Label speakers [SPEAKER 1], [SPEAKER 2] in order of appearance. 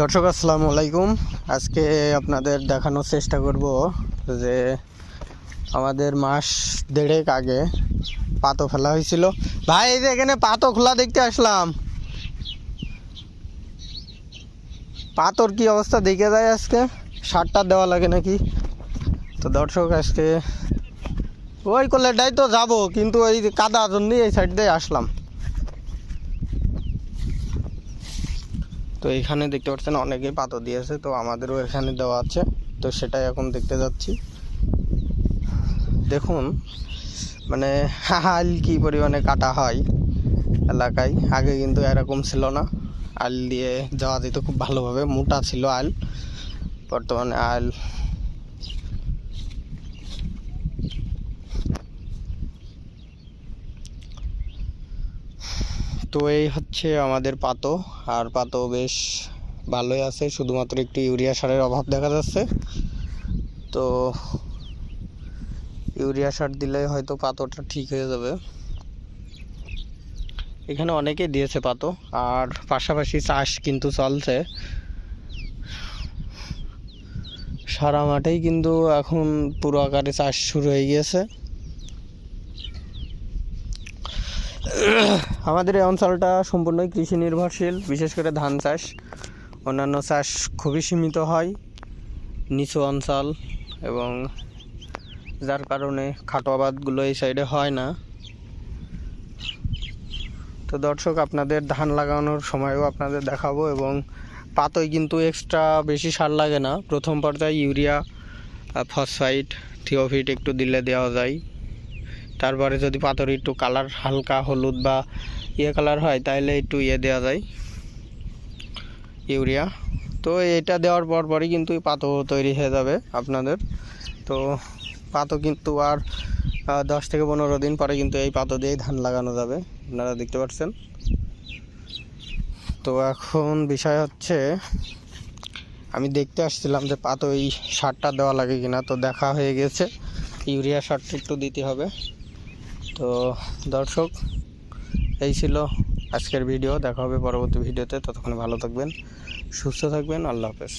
[SPEAKER 1] দর্শক, আসসালামু আলাইকুম। আজকে আপনাদের দেখানোর চেষ্টা করব যে আমাদের মাস দেড়েক আগে পাতো ফেলা হয়েছিল। ভাই, এই যে এখানে পাতো খোলা দেখতে আসলাম। পাতর কি অবস্থা দেখে যায় আজকে? সারটা দেওয়া লাগে নাকি? তো দর্শক, আজকে ওই কলেটাই তো যাব, কিন্তু ওই কাদা জন্য এই সাইড দিয়ে আসলাম। তো এখানে দেখতে পাচ্ছেন অনেকেই পাথর দিয়েছে, তো আমাদেরও এখানে দেওয়া আছে। তো সেটাই এখন দেখতে যাচ্ছি। দেখুন মানে আল কি পরিমাণে কাটা হয় এলাকায়। আগে কিন্তু এরকম ছিল না। আল দিয়ে যাওয়া যেত খুব ভালোভাবে। মোটা ছিল আল। বর্তমানে আল তো এই হচ্ছে আমাদের পাতো। আর পাতো বেশ ভালোই আছে, শুধুমাত্র একটু ইউরিয়া সারের অভাব দেখা যাচ্ছে। তো ইউরিয়া সার দিলে হয়তো পাতোটা ঠিক হয়ে যাবে। এখানে অনেকেই দিয়েছে পাতো, আর পাশাপাশি চাষ কিন্তু চলছে। সারা মাঠেই কিন্তু এখন পুরো আকারে চাষ শুরু হয়ে গিয়েছে। আমাদের এই অঞ্চলটা সম্পূর্ণই কৃষি নির্ভরশীল, বিশেষ করে ধান চাষ। অন্যান্য চাষ খুবই সীমিত হয়, নিচু অঞ্চল এবং যার কারণে খাটো আবাদগুলো এই সাইডে হয় না। তো দর্শক, আপনাদের ধান লাগানোর সময়ও আপনাদের দেখাবো এবং পাতই কিন্তু এক্সট্রা বেশি সার লাগে না। প্রথম পর্যায়ে ইউরিয়া ফসফাইট থিওফিট একটু দিলে দেওয়া যায়। তারপরে যদি পাথর একটু কালার হালকা হলুদ বা ইয়ে কালার হয় তাহলে একটু ইয়ে দেওয়া যায়। ইউরিয়া। তো এটা দেওয়ার পর পরই কিন্তু পাতো তৈরি হয়ে যাবে আপনাদের। তো পাতো কিন্তু আর দশ থেকে পনেরো দিন পরে কিন্তু এই পাতো দিয়েই ধান লাগানো যাবে। আপনারা দেখতে পাচ্ছেন। তো এখন বিষয় হচ্ছে, আমি দেখতে আসছিলাম যে পাতো এই সারটা দেওয়া লাগে কিনা। তো দেখা হয়ে গেছে। ইউরিয়া সারটা একটু দিতে হবে। তো দর্শক, এই ছিল আজকের ভিডিও। দেখা হবে পরবর্তী ভিডিওতে। ততক্ষণ ভালো থাকবেন, সুস্থ থাকবেন। আল্লাহ হাফেজ।